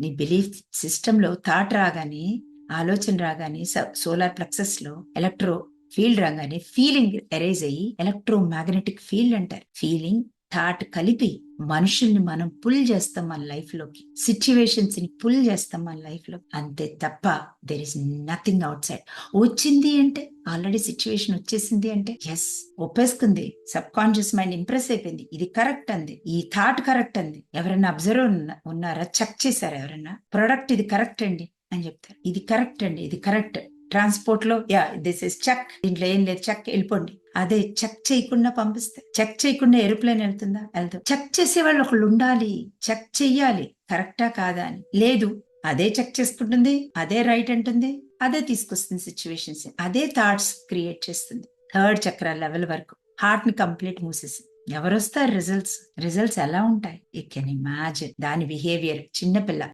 నీ బిలీఫ్ సిస్టంలో థాట్ రాగానే ఆలోచన రాగానే సోలార్ ప్లక్సెస్లో ఎలక్ట్రో ఫీల్డ్ రాగానే ఫీలింగ్ ఎరేజ్ అయ్యి ఎలక్ట్రో మ్యాగ్నెటిక్ ఫీల్డ్ అంటారు. ఫీలింగ్ థాట్ కలిపి మనుషుల్ని మనం పుల్ చేస్తాం మన లైఫ్లోకి సిచ్యువేషన్స్ని పుల్ చేస్తాం మన లైఫ్లో అంతే తప్ప there is nothing outside వచ్చింది అంటే ఆల్రెడీ సిచ్యువేషన్ వచ్చేసింది అంటే ఎస్ ఒప్పేసుకుంది సబ్ కాన్షియస్ మైండ్ ఇంప్రెస్ అయిపోయింది. ఇది కరెక్ట్ అంది. ఈ థాట్ కరెక్ట్ అంది. ఎవరైనా అబ్జర్వ్ ఉన్నారా? చెక్ చేశారా ఎవరైనా? ప్రొడక్ట్ ఇది కరెక్ట్ అండి? అని చెప్తారు. ఇది కరెక్ట్ అండి ఇది కరెక్ట్. ట్రాన్స్పోర్ట్లో యా దిస్ ఇస్ చెక్. దీంట్లో ఏం లేదు చెక్ వెళ్ళిపోండి. అదే చెక్ చేయకుండా పంపిస్తే. చెక్ చేయకుండా ఏరోప్లేన్ వెళ్తుందా? వెళ్తాం. చెక్ చేసే వాళ్ళు ఒకళ్ళు ఉండాలి. చెక్ చెయ్యాలి. కరెక్టా కాదా అని. లేదు అదే చెక్ చేసుకుంటుంది అదే రైట్ అంటుంది అదే తీసుకొస్తుంది సిచ్యువేషన్స్. అదే థాట్స్ క్రియేట్ చేస్తుంది. థర్డ్ చక్ర లెవెల్ వరకు. హార్ట్ని కంప్లీట్ మూసేసింది ఎవరొస్తారు రిజల్ట్స్? రిజల్ట్స్ ఎలా ఉంటాయి? You can imagine. దాని బిహేవియర్ చిన్నపిల్ల.